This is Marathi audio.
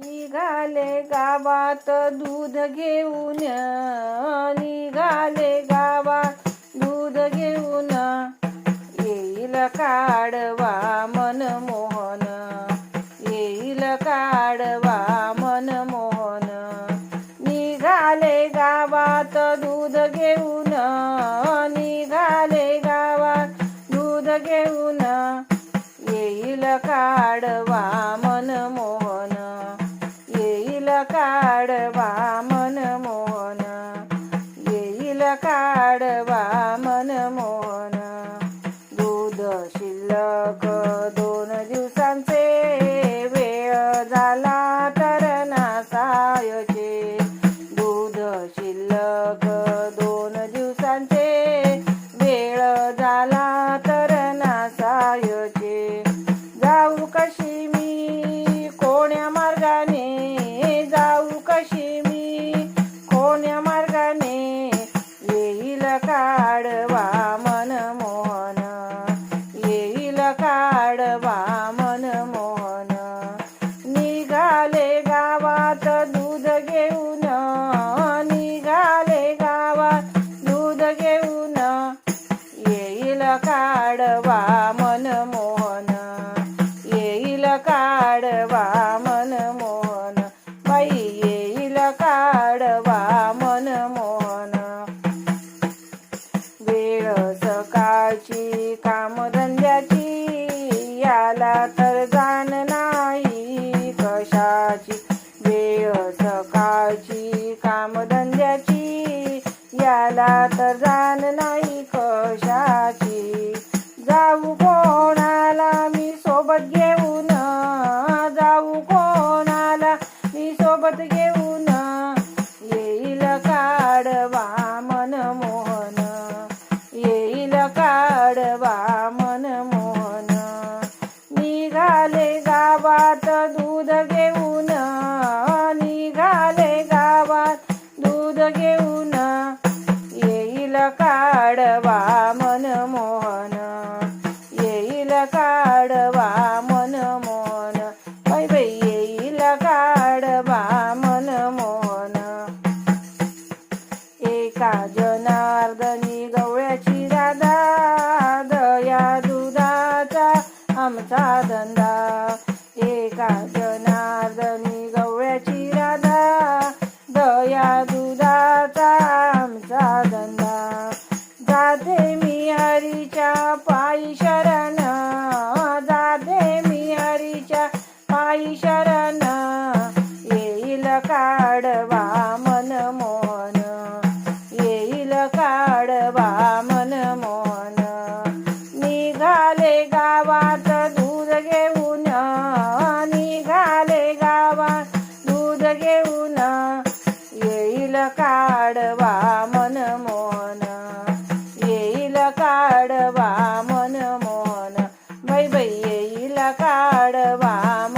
निघाले गावात दूध घेऊन निघाले गावात दूध घेऊन. येईल काढवा मनमोहन येईल काढवा मनमोहन निघाले गावात दूध घेऊन निघाले गावात दूध घेऊन. येईल काढवा मनमोहन येईल काढवा मनमोहन काढवा मन मोहन. येईल काढवा मनमोहन निघाले गावात दूध घेऊन. निघाले गावात दूध घेऊन. येईल काढवा मनमोहन येईल काढवा मनमोहन बाई येईल काढवा मन मोहन. सकाळची कामधंद्याची. याला तर जाण नाही कशाची. जाऊ कोणाला मी सोबत घेऊन जाऊ कोणाला मी सोबत घेऊन. काढवा मनमोहन येईल काढवा मनमोहन बाई बाई येईल काढवा मनमोहन एका जनार्दनी गवळ्याची राधा दया दुधाचा आमचा धंदा. एका पायी शरण जाधे मी हरीच्या पायी शरण. येईल काढवा मनमोहन येईल काढवा मनमोहन निघाले गावात दूध घेऊन निघाले गावात दूध घेऊन. येईल काढवा मनमोहन येईल काढवा मनमोहन